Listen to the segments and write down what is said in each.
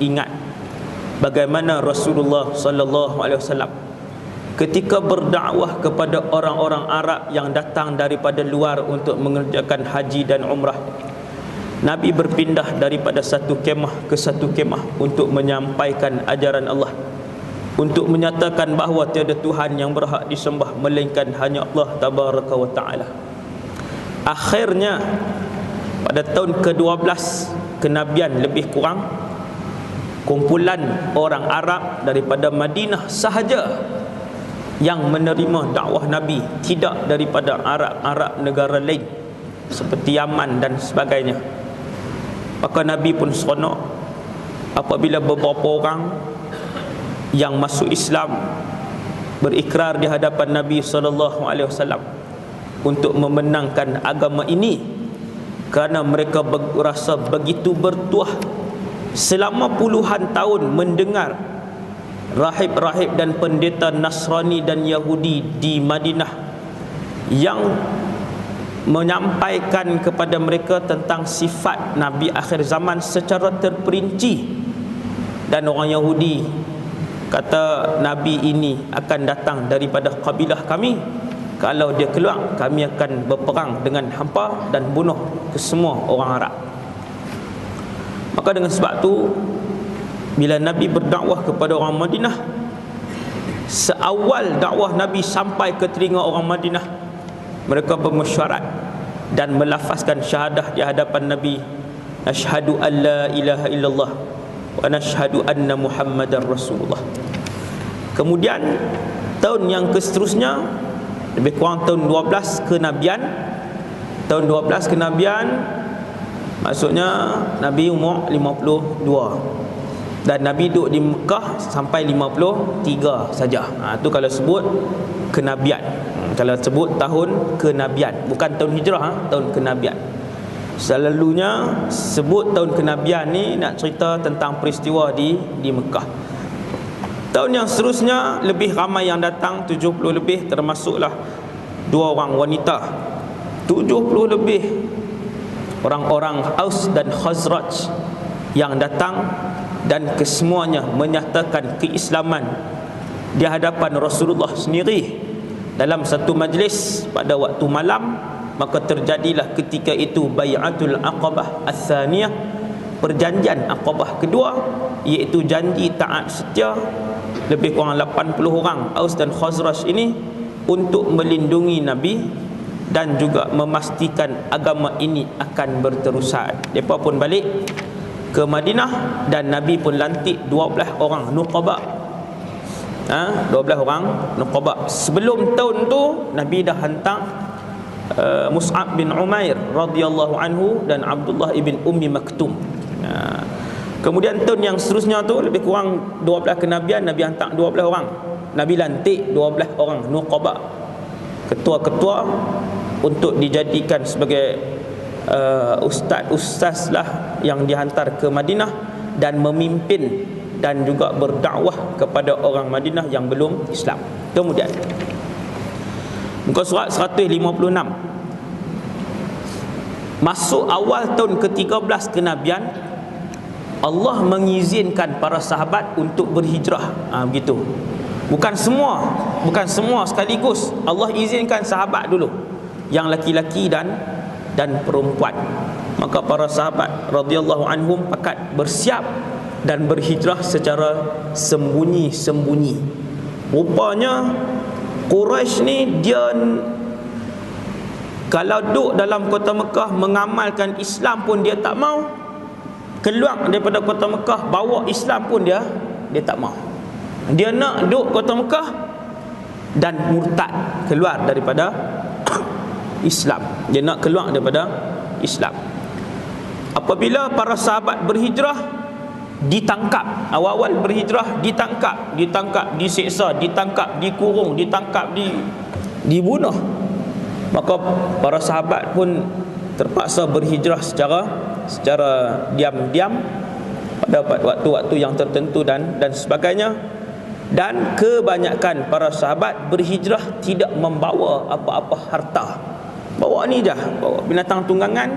ingat bagaimana Rasulullah sallallahu alaihi wasallam ketika berdakwah kepada orang-orang Arab yang datang daripada luar untuk mengerjakan haji dan umrah Nabi berpindah daripada satu kemah ke satu kemah untuk menyampaikan ajaran Allah untuk menyatakan bahawa tiada Tuhan yang berhak disembah melainkan hanya Allah tabaraka wa taala. Akhirnya pada tahun ke-12 kenabian lebih kurang kumpulan orang Arab daripada Madinah sahaja yang menerima dakwah Nabi tidak daripada Arab-Arab negara lain seperti Yaman dan sebagainya. Maka Nabi pun seronok apabila beberapa orang yang masuk Islam berikrar di hadapan Nabi sallallahu alaihi wasallam untuk memenangkan agama ini kerana mereka berasa begitu bertuah selama puluhan tahun mendengar rahib-rahib dan pendeta Nasrani dan Yahudi di Madinah yang menyampaikan kepada mereka tentang sifat Nabi akhir zaman secara terperinci. Dan orang Yahudi kata Nabi ini akan datang daripada kabilah kami. Kalau dia keluar kami akan berperang dengan hampa dan bunuh ke semua orang Arab maka dengan sebab tu bila Nabi berdakwah kepada orang Madinah seawal dakwah Nabi sampai ke telinga orang Madinah mereka bermesyuarat dan melafazkan syahadah di hadapan Nabi asyhadu an la ilaha illallah wa nashhadu anna muhammadar rasulullah. Kemudian tahun yang seterusnya lebih kurang tahun 12 kenabian tahun 12 kenabian maksudnya Nabi umur 52 dan Nabi duduk di Mekah sampai 53 saja. Ha tu kalau sebut kenabian. Hmm, kalau sebut tahun kenabian, bukan tahun hijrah, ha? tahun kenabian. Selalunya sebut tahun kenabian ni nak cerita tentang peristiwa di di Mekah. Tahun yang seterusnya lebih ramai yang datang 70 lebih termasuklah dua orang wanita. 70 lebih orang-orang Aus dan Khazraj yang datang dan kesemuanya menyatakan keislaman di hadapan Rasulullah sendiri dalam satu majlis pada waktu malam maka terjadilah ketika itu bai'atul aqabah ats-tsaniyah perjanjian aqabah kedua iaitu janji taat setia. Lebih kurang 80 orang Aus dan Khazraj ini untuk melindungi Nabi dan juga memastikan agama ini akan berterusan. Depa pun balik ke Madinah dan Nabi pun lantik 12 orang nuqaba. Ha, 12 orang nuqaba. Sebelum tahun tu Nabi dah hantar uh, Mus'ab bin Umair radhiyallahu anhu dan Abdullah ibn Ummi Maktum. Ha. Kemudian tahun yang seterusnya tu lebih kurang 12 kenabian Nabi hantar 12 orang. Nabi lantik 12 orang nuqaba. Ketua-ketua untuk dijadikan sebagai uh, ustaz-ustaz lah yang dihantar ke Madinah dan memimpin dan juga berdakwah kepada orang Madinah yang belum Islam. Kemudian muka surat 156 Masuk awal tahun ke-13 kenabian Allah mengizinkan para sahabat untuk berhijrah. Ha, begitu. Bukan semua, bukan semua sekaligus. Allah izinkan sahabat dulu. Yang laki-laki dan dan perempuan. Maka para sahabat radhiyallahu anhum pakat bersiap dan berhijrah secara sembunyi-sembunyi. Rupanya Quraisy ni dia kalau duduk dalam kota Mekah mengamalkan Islam pun dia tak mau. Keluar daripada kota Mekah bawa Islam pun dia dia tak mau. Dia nak duduk kota Mekah dan murtad keluar daripada Islam. Dia nak keluar daripada Islam. Apabila para sahabat berhijrah ditangkap. Awal-awal berhijrah ditangkap. Ditangkap diseksa ditangkap dikurung ditangkap di dibunuh. Maka para sahabat pun terpaksa berhijrah secara secara diam-diam pada waktu-waktu yang tertentu dan dan sebagainya. Dan kebanyakan para sahabat berhijrah tidak membawa apa-apa harta Bawa ni je. Bawa binatang tunggangan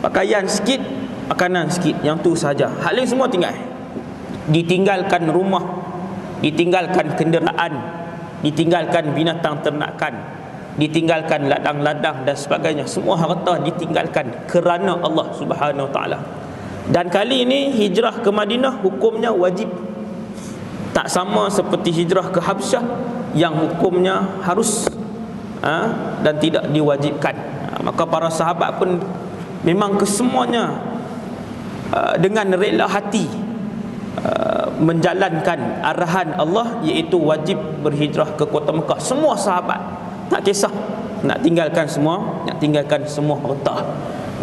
Pakaian sikit Makanan sikit. Yang tu saja Hal lain semua tinggal. Ditinggalkan rumah. Ditinggalkan kenderaan. Ditinggalkan binatang ternakan. Ditinggalkan ladang-ladang dan sebagainya. Semua harta ditinggalkan kerana Allah Subhanahu Wa Taala. Dan kali ini hijrah ke Madinah hukumnya wajib. Tak sama seperti hijrah ke Habsyah yang hukumnya harus ha, dan tidak diwajibkan. Ha, maka para sahabat pun memang kesemuanya uh, dengan rela hati uh, menjalankan arahan Allah iaitu wajib berhijrah ke kota Mekah. Semua sahabat tak kisah nak tinggalkan semua nak tinggalkan semua harta.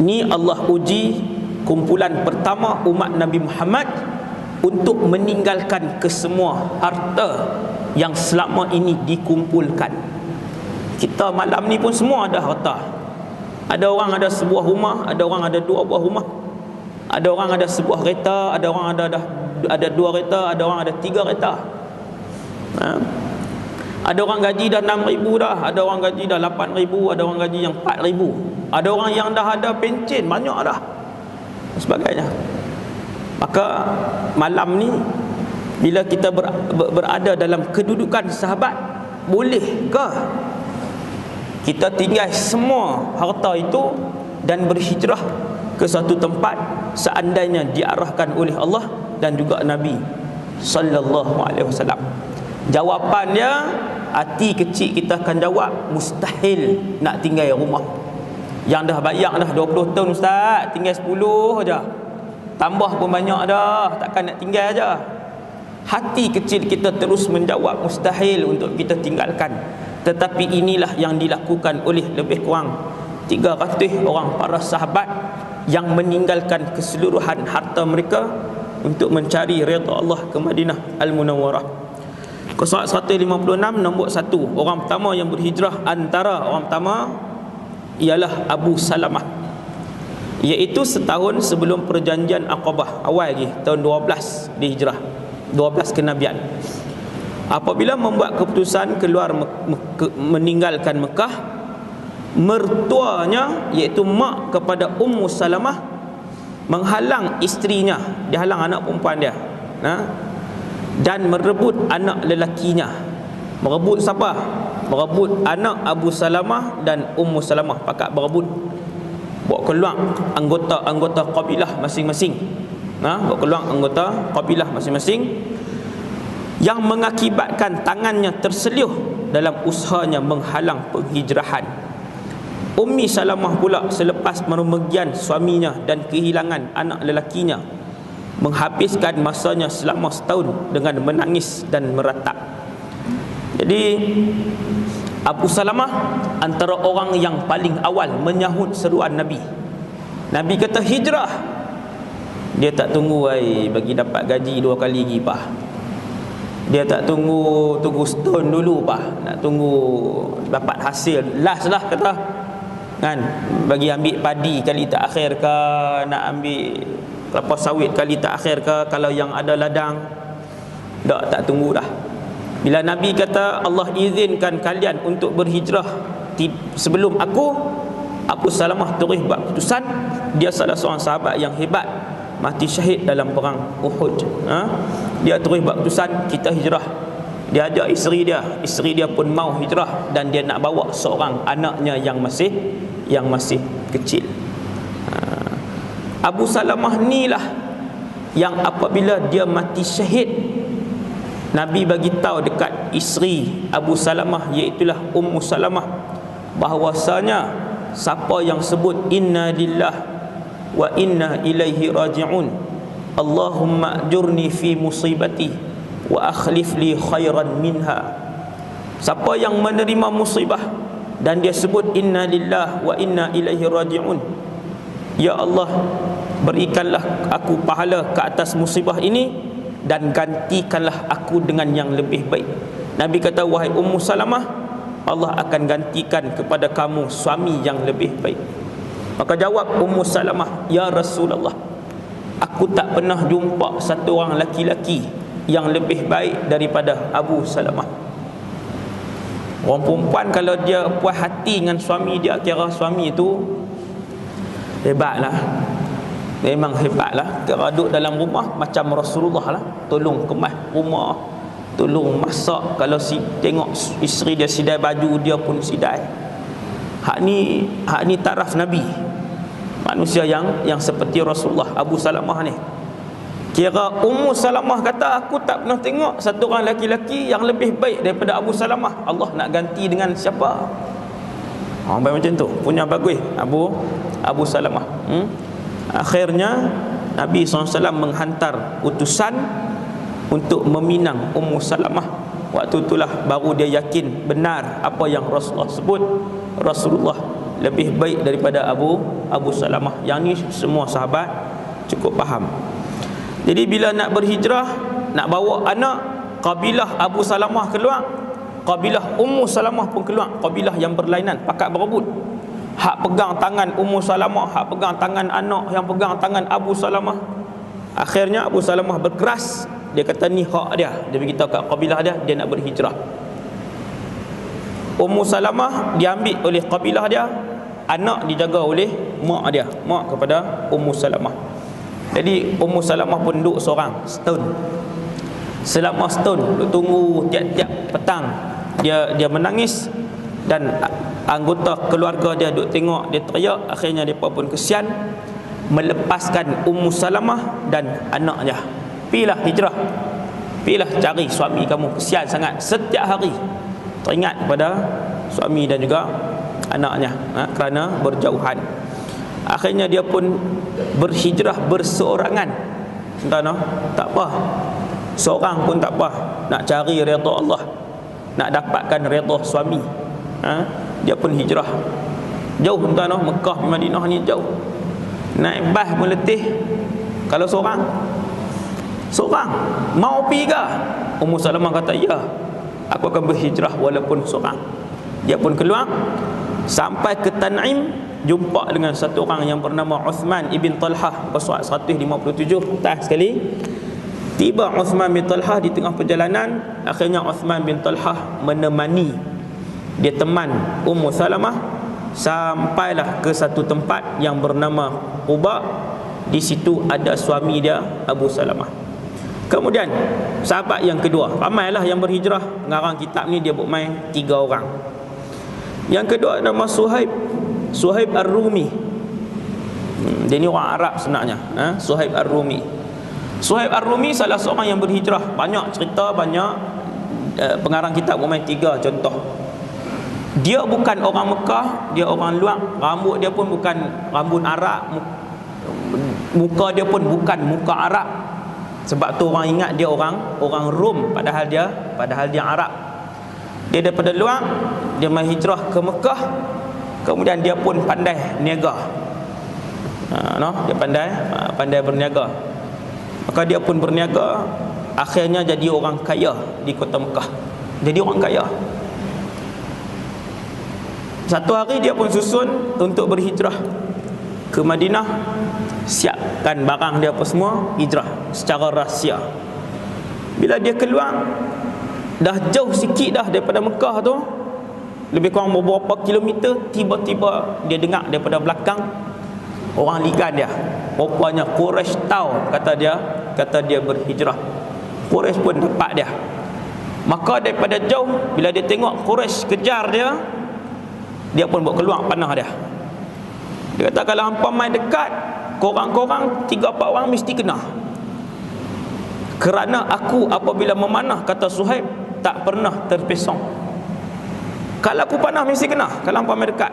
Ni Allah uji kumpulan pertama umat Nabi Muhammad untuk meninggalkan kesemua harta yang selama ini dikumpulkan kita malam ni pun semua ada harta. Ada orang ada sebuah rumah ada orang ada dua buah rumah. Ada orang ada sebuah kereta ada orang ada ada, ada dua kereta ada orang ada tiga kereta. Ha? ada orang gaji dah 6 ribu dah ada orang gaji dah 8 ribu ada orang gaji yang 4 ribu. Ada orang yang dah ada pencen banyak dah. Sebagainya. Maka malam ni bila kita ber, ber, berada dalam kedudukan sahabat bolehkah kita tinggal semua harta itu dan berhijrah ke satu tempat seandainya diarahkan oleh Allah dan juga Nabi sallallahu alaihi wasallam. Jawapannya hati kecil kita akan jawab mustahil nak tinggal rumah. Yang dah bayar dah 20 tahun ustaz, tinggal 10 aja. Tambah pun banyak dah, takkan nak tinggal aja. Hati kecil kita terus menjawab mustahil untuk kita tinggalkan tetapi inilah yang dilakukan oleh lebih kurang 300 orang para sahabat yang meninggalkan keseluruhan harta mereka untuk mencari redha Allah ke Madinah Al-Munawwarah. Qasad 156 nombor 1 orang pertama yang berhijrah antara orang pertama ialah Abu Salamah. Iaitu setahun sebelum perjanjian Aqabah awal lagi tahun 12 dihijrah 12 kenabian apabila membuat keputusan keluar meninggalkan Mekah mertuanya iaitu mak kepada Ummu Salamah menghalang isterinya. Dia halang anak perempuan dia. Ha? dan merebut anak lelakinya. Merebut siapa? Merebut anak Abu Salamah dan Ummu Salamah. Pakat berebut. Buat keluar anggota-anggota kabilah masing-masing. Ha? buat keluar anggota kabilah masing-masing yang mengakibatkan tangannya terseliuh dalam usahanya menghalang penghijrahan. Ummi Salamah pula selepas merugian suaminya dan kehilangan anak lelakinya menghabiskan masanya selama setahun dengan menangis dan meratap. Jadi Abu Salamah antara orang yang paling awal menyahut seruan Nabi. Nabi kata hijrah. Dia tak tunggu ai bagi dapat gaji dua kali lagi dia tak tunggu tunggu setahun dulu pak. Nak tunggu dapat hasil. Last lah kata. Kan? Bagi ambil padi kali tak akhir ke nak ambil kelapa sawit kali tak akhir ke kalau yang ada ladang tak tak tunggu dah. Bila Nabi kata Allah izinkan kalian untuk berhijrah sebelum aku Abu Salamah terus buat keputusan. Dia salah seorang sahabat yang hebat. Mati syahid dalam perang Uhud. Ha? Dia terus buat keputusan kita hijrah. Dia ajak isteri dia. Isteri dia pun mau hijrah dan dia nak bawa seorang anaknya yang masih yang masih kecil. Ha? Abu Salamah ni lah yang apabila dia mati syahid Nabi bagi tahu dekat isteri Abu Salamah iaitu Ummu Salamah bahawasanya siapa yang sebut inna lillah wa inna ilaihi raji'un Allahumma ajurni fi musibati wa akhlif li khairan minha. Siapa yang menerima musibah dan dia sebut inna lillah wa inna ilaihi raji'un ya Allah berikanlah aku pahala ke atas musibah ini dan gantikanlah aku dengan yang lebih baik. Nabi kata wahai Ummu Salamah Allah akan gantikan kepada kamu suami yang lebih baik. Maka jawab Ummu Salamah, "Ya Rasulullah, aku tak pernah jumpa satu orang laki-laki yang lebih baik daripada Abu Salamah." Orang perempuan kalau dia puas hati dengan suami dia kira suami itu hebatlah. memang hebatlah. Kira duduk dalam rumah macam Rasulullah lah. Tolong kemas rumah tolong masak. Kalau si tengok isteri dia sidai baju dia pun sidai. Hak ni hak ni taraf nabi manusia yang yang seperti Rasulullah Abu Salamah ni. Kira Ummu Salamah kata aku tak pernah tengok satu orang lelaki yang lebih baik daripada Abu Salamah. Allah nak ganti dengan siapa? Orang baik macam tu. Punya bagus Abu Abu Salamah. Hmm? akhirnya Nabi SAW menghantar utusan untuk meminang Ummu Salamah. Waktu itulah baru dia yakin benar apa yang Rasulullah sebut. Rasulullah lebih baik daripada Abu Abu Salamah. Yang ni semua sahabat cukup faham. Jadi bila nak berhijrah nak bawa anak kabilah Abu Salamah keluar kabilah Ummu Salamah pun keluar. Kabilah yang berlainan pakat berebut. Hak pegang tangan Ummu Salamah hak pegang tangan anak yang pegang tangan Abu Salamah. Akhirnya Abu Salamah berkeras. Dia kata ni hak dia. Dia beritahu kat kabilah dia dia nak berhijrah Ummu Salamah diambil oleh kabilah dia anak dijaga oleh mak dia mak kepada Ummu Salamah. Jadi Ummu Salamah pun duduk seorang setahun selama setahun duduk tunggu tiap-tiap petang dia dia menangis dan anggota keluarga dia duk tengok dia teriak. Akhirnya depa pun kesian melepaskan Ummu Salamah dan anaknya. Pilah hijrah. Pilah cari suami kamu. Kesian sangat. Setiap hari teringat kepada suami dan juga anaknya ha, kerana berjauhan. Akhirnya dia pun berhijrah berseorangan. No? tak apa seorang pun tak apa nak cari redha Allah nak dapatkan redha suami. Ha? dia pun hijrah. Jauh tuan Mekah Madinah ni jauh. Naik bas meletih kalau seorang? Seorang. Mau pergi ke? Ummu Salamah kata ya aku akan berhijrah walaupun seorang. Dia pun keluar sampai ke Tan'im jumpa dengan satu orang yang bernama Uthman ibn Talhah bersuat 157 tak sekali. Tiba Uthman bin Talhah di tengah perjalanan akhirnya Uthman bin Talhah menemani dia teman Ummu Salamah sampailah ke satu tempat yang bernama Quba. Di situ ada suami dia Abu Salamah kemudian sahabat yang kedua. Ramailah yang berhijrah. Ngarang kitab ni dia buat main tiga orang. Yang kedua nama Suhaib. Suhaib Ar-Rumi. Hmm, dia ni orang Arab sebenarnya ha? Suhaib Ar-Rumi. Suhaib Ar-Rumi salah seorang yang berhijrah. Banyak cerita banyak uh, pengarang kitab buat main tiga contoh. Dia bukan orang Mekah dia orang luar. Rambut dia pun bukan rambut Arab. Muka dia pun bukan muka Arab sebab tu orang ingat dia orang orang Rom padahal dia padahal dia Arab. Dia daripada luar dia mai hijrah ke Mekah. Kemudian dia pun pandai niaga. Ha, no? dia pandai ha, pandai berniaga. Maka dia pun berniaga akhirnya jadi orang kaya di kota Mekah. Jadi orang kaya. Satu hari dia pun susun untuk berhijrah ke Madinah siapkan barang dia apa semua hijrah secara rahsia. Bila dia keluar dah jauh sikit dah daripada Mekah tu lebih kurang beberapa kilometer tiba-tiba dia dengar daripada belakang orang ligan dia. Rupanya Quraisy tahu kata dia kata dia berhijrah. Quraisy pun dapat dia. Maka daripada jauh bila dia tengok Quraisy kejar dia dia pun buat keluar panah dia. Dia kata kalau hampa main dekat korang-korang tiga empat orang mesti kena. Kerana aku apabila memanah kata Suhaib tak pernah terpesong. Kalau aku panah mesti kena. Kalau main dekat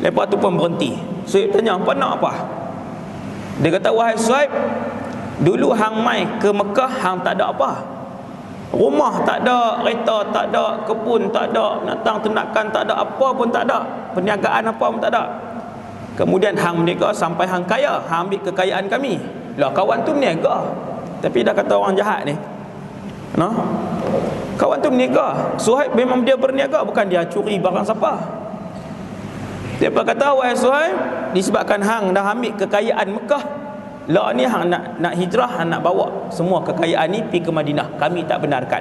lepas tu pun berhenti. Suhaib tanya hampa nak apa? Dia kata wahai Suhaib dulu hang mai ke Mekah hang tak ada apa. Rumah tak ada, kereta tak ada, kebun tak ada, natang tenakan tak ada, apa pun tak ada. Perniagaan apa pun tak ada. Kemudian hang meniaga sampai hang kaya, hang ambil kekayaan kami. Lah kawan tu meniaga. Tapi dah kata orang jahat ni. No? Kawan tu meniaga. Suhaib memang dia berniaga bukan dia curi barang siapa. Dia kata wahai Suhaib, disebabkan hang dah ambil kekayaan Mekah, lah ni hang nak nak hijrah hang nak bawa semua kekayaan ni pergi ke Madinah kami tak benarkan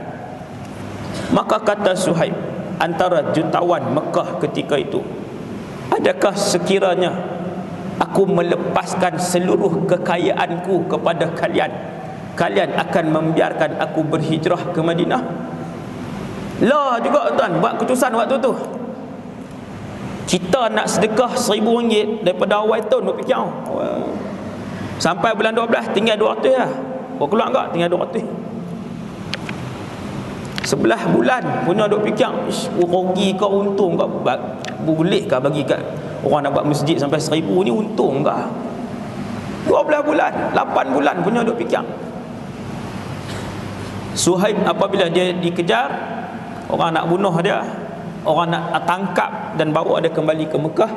maka kata Suhaib antara jutawan Mekah ketika itu adakah sekiranya aku melepaskan seluruh kekayaanku kepada kalian? Kalian akan membiarkan aku berhijrah ke Madinah? Lah juga tuan. Buat keputusan waktu tu. Kita nak sedekah seribu ringgit daripada awal tahun duk fikir. Sampai bulan 12 tinggal 200 lah. Kau keluar enggak? Tinggal 200 Sebelah bulan punya duk fikir rugi ke untung ke boleh ke bagi kat orang nak buat masjid sampai seribu ni untung ke 12 bulan 8 bulan punya duk fikir. Suhaib apabila dia dikejar orang nak bunuh dia orang nak tangkap dan bawa dia kembali ke Mekah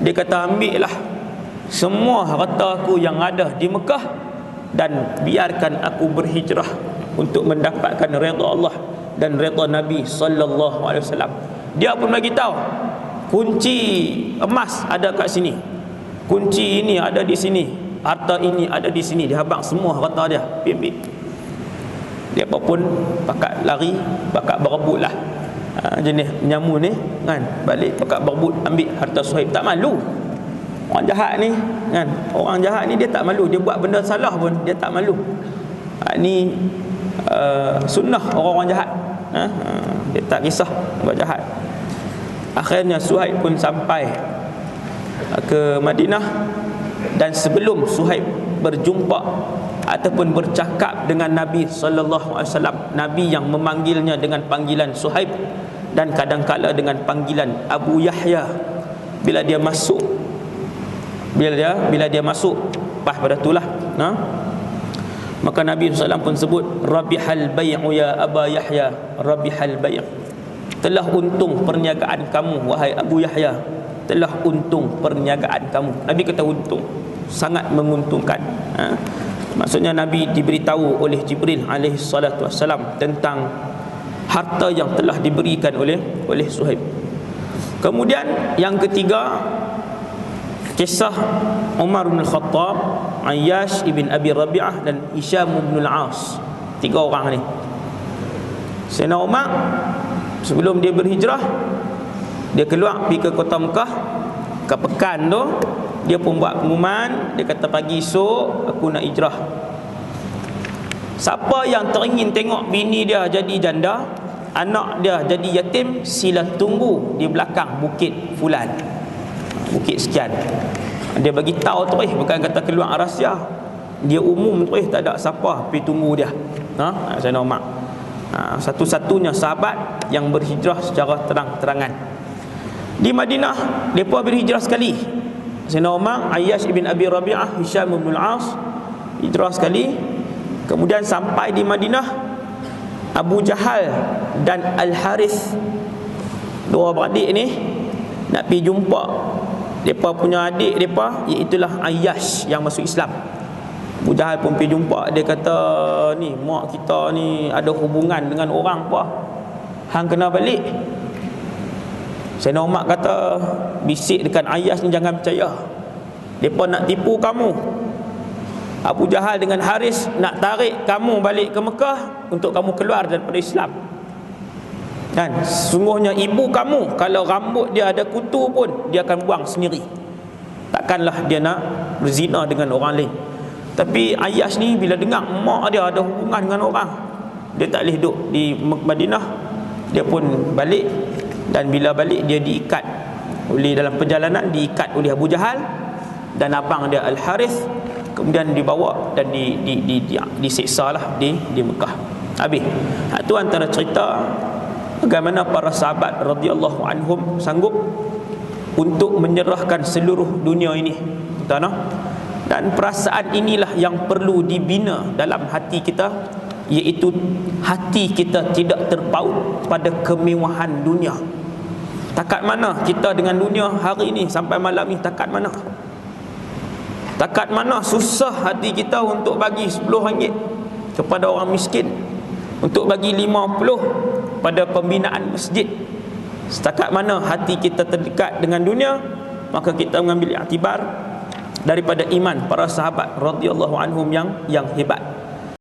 dia kata ambil lah semua harta aku yang ada di Mekah dan biarkan aku berhijrah untuk mendapatkan redha Allah dan redha Nabi sallallahu alaihi wasallam. Dia pun bagi tahu kunci emas ada kat sini. Kunci ini ada di sini. Harta ini ada di sini. Dia habang semua harta dia. Ambil. Dia pun pakat lari, pakat berebutlah. Ha, jenis nyamu ni kan balik pakat berebut ambil harta Suhaib tak malu orang jahat ni kan orang jahat ni dia tak malu dia buat benda salah pun dia tak malu ha, ni uh, sunnah orang-orang jahat ha? ha? dia tak kisah buat jahat akhirnya Suhaib pun sampai ke Madinah dan sebelum Suhaib berjumpa ataupun bercakap dengan Nabi wasallam Nabi yang memanggilnya dengan panggilan Suhaib dan kadang-kala dengan panggilan Abu Yahya bila dia masuk bila dia bila dia masuk pas pada itulah ha? Maka Nabi SAW pun sebut Rabihal bay'u ya Aba Yahya Rabihal bay' Telah untung perniagaan kamu Wahai Abu Yahya. Telah untung perniagaan kamu. Nabi kata untung. Sangat menguntungkan. Ha? Maksudnya Nabi diberitahu oleh Jibril wassalam Tentang Harta yang telah diberikan oleh oleh Suhaib. Kemudian yang ketiga Kisah Umar bin Khattab, Ayyash ibn Abi Rabi'ah dan Hisham bin Al-As. Tiga orang ni. Sayyidina Umar sebelum dia berhijrah dia keluar pergi ke kota Mekah ke pekan tu dia pun buat pengumuman dia kata pagi esok aku nak hijrah siapa yang teringin tengok bini dia jadi janda anak dia jadi yatim sila tunggu di belakang bukit fulan bukit sekian. Dia bagi tahu tu eh bukan kata keluar rahsia dia. Umum tu eh tak ada siapa pergi tunggu dia. Ha? Saya nama ha, satu-satunya sahabat yang berhijrah secara terang-terangan. Di Madinah depa berhijrah sekali. Sayyidina Umar, Ayyash ibn Abi Rabi'ah, Hisham ibn Al-As hijrah sekali. Kemudian sampai di Madinah Abu Jahal dan Al-Harith. Dua beradik ni nak pergi jumpa Depa punya adik depa iaitulah Ayyash yang masuk Islam. Abu Jahal pun pergi jumpa dia kata ni mak kita ni ada hubungan dengan orang apa. Hang kena balik. Sayyidina Umar kata bisik dekat Ayyash ni jangan percaya. Depa nak tipu kamu. Abu Jahal dengan Haris nak tarik kamu balik ke Mekah untuk kamu keluar daripada Islam. Dan sungguhnya ibu kamu kalau rambut dia ada kutu pun dia akan buang sendiri. Takkanlah dia nak berzina dengan orang lain. Tapi Ayyash ni bila dengar mak dia ada hubungan dengan orang, dia tak boleh duduk di Madinah. Dia pun balik dan bila balik dia diikat oleh dalam perjalanan diikat oleh Abu Jahal dan abang dia Al Harith kemudian dibawa dan di di di, di disiksa lah di di Mekah. Habis. Itu antara cerita bagaimana para sahabat radhiyallahu anhum sanggup untuk menyerahkan seluruh dunia ini tuan dan perasaan inilah yang perlu dibina dalam hati kita iaitu hati kita tidak terpaut pada kemewahan dunia. Takat mana kita dengan dunia hari ini sampai malam ini takat mana? Takat mana susah hati kita untuk bagi 10 ringgit kepada orang miskin untuk bagi 50 pada pembinaan masjid. Setakat mana hati kita terdekat dengan dunia maka kita mengambil iktibar daripada iman para sahabat radhiyallahu anhum yang yang hebat